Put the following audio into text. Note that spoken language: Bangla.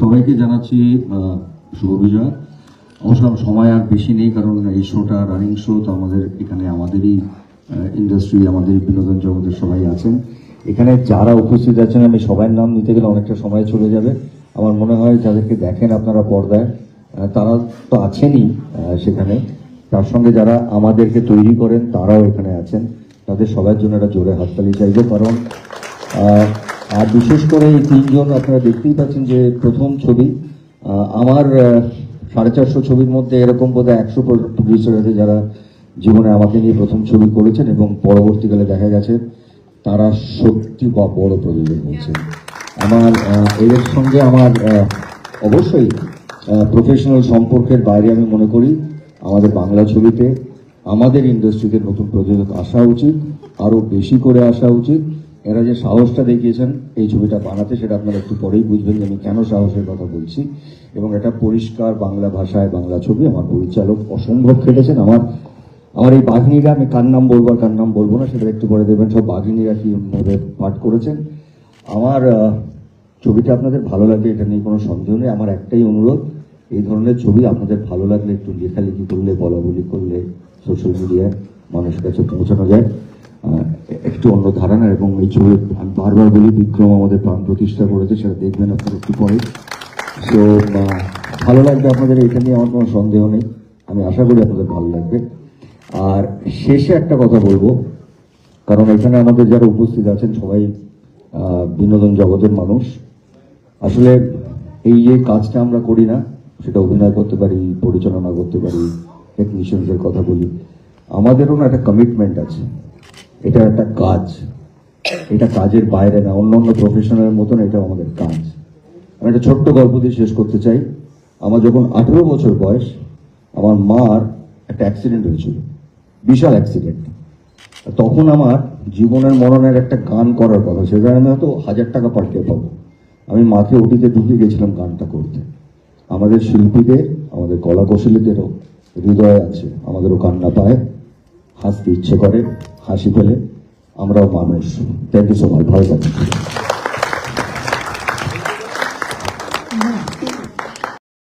সবাইকে জানাচ্ছি শুভ বিজয়। অবশ্য সময় আর বেশি নেই, কারণ এই শোটা রানিং শো তো আমাদের এখানে আমাদেরই ইন্ডাস্ট্রি আমাদের বিনোদন জগতের সবাই আছেন। এখানে যারা উপস্থিত আছেন, আমি সবার নাম নিতে গেলে অনেকটা সময় চলে যাবে। আমার মনে হয় যাদেরকে দেখেন আপনারা পর্দায় তারা তো আছেনই সেখানে। তার সঙ্গে যারা আমাদেরকে তৈরি করেন, তারাও এখানে আছেন। তাদের সবার জন্য একটা জোরে হাততালি চাইব, কারণ আর বিশেষ করে এই তিনজন আপনারা দেখতেই পাচ্ছেন যে প্রথম ছবি আমার সাড়ে চারশো ছবির মধ্যে এরকম বোধহয় একশো প্রডিউসার আছে যারা জীবনে আমাকে নিয়ে প্রথম ছবি করেছেন এবং পরবর্তীকালে দেখা গেছে তারা সত্যি বা বড় প্রযোজক হয়েছে। আমার এদের সঙ্গে আমার অবশ্যই প্রফেশনাল সম্পর্কের বাইরে আমি মনে করি আমাদের বাংলা ছবিতে, আমাদের ইন্ডাস্ট্রিতে নতুন প্রযোজক আসা উচিত, আরও বেশি করে আসা উচিত। এরা যে সাহসটা দেখিয়েছেন, এই ছবিটা বানাতে, সেটা আপনারা একটু পরেই বুঝবেন যে আমি কেন সাহসের কথা বলছি। এবং এটা পরিষ্কার বাংলা ভাষায় বাংলা ছবি, আমার পরিচালক অসম্ভব খেটেছেন। আমার আমার এই বাঘিনীরা, আমি কার নাম বলব আর কার নাম বলব না, সেটা একটু পরে দেবেন সব বাঘিনীরা কি ভাবে পাঠ করেছেন। আমার ছবিটা আপনাদের ভালো লাগবে এটা নিয়ে কোনো সন্দেহ নেই। আমার একটাই অনুরোধ, এই ধরনের ছবি আপনাদের ভালো লাগলে, একটু লেখালেখি করলে বলা বলি করলে সোশ্যাল মিডিয়ায় মানুষের কাছে পৌঁছানো যায়। একটু অন্য ধারণা এবং এই ছবি আমি বারবার বলি, বিক্রম আমাদের প্রাণ প্রতিষ্ঠা করেছে, সেটা দেখবেন আপনারা একটু পরে। তো ভালো লাগবে আপনাদের এটা নিয়ে, আমার কোনো সন্দেহ নেই। আমি আশা করি আপনাদের ভালো লাগবে। আর শেষে একটা কথা বলব, কারণ এখানে আমাদের যারা উপস্থিত আছেন সবাই বিনোদন জগতের মানুষ। আসলে এই যে কাজটা আমরা করি না, সেটা অভিনয় করতে পারি, পরিচালনা করতে পারি টেকনিশিয়ানদের কথা বলি, আমাদেরও না একটা কমিটমেন্ট আছে। এটা একটা কাজ। এটা কাজের বাইরে না অন্য অন্য প্রফেশনের মতন এটা আমাদের কাজ। আমি একটা ছোট্ট গল্প দিয়ে শেষ করতে চাই। আমার যখন আঠেরো বছর বয়স, আমার মার একটা অ্যাক্সিডেন্ট হয়েছিল। বিশাল অ্যাক্সিডেন্ট তখন আমার জীবনের মরণের একটা গান করার কথা সেটা আমি হয়তো হাজার টাকা পাঠিয়ে পাবো। আমি মাকে ওটিতে ঢুকে গেছিলাম গানটা করতে। আমাদের শিল্পীদের, আমাদের কলা কৌশলীদেরও হৃদয় আছে। আমাদেরও কান্না পায়। হাসতে ইচ্ছে করে। হাসি পেলে আমরাও মানুষ। থ্যাংক ইউ সো মাচ ভালো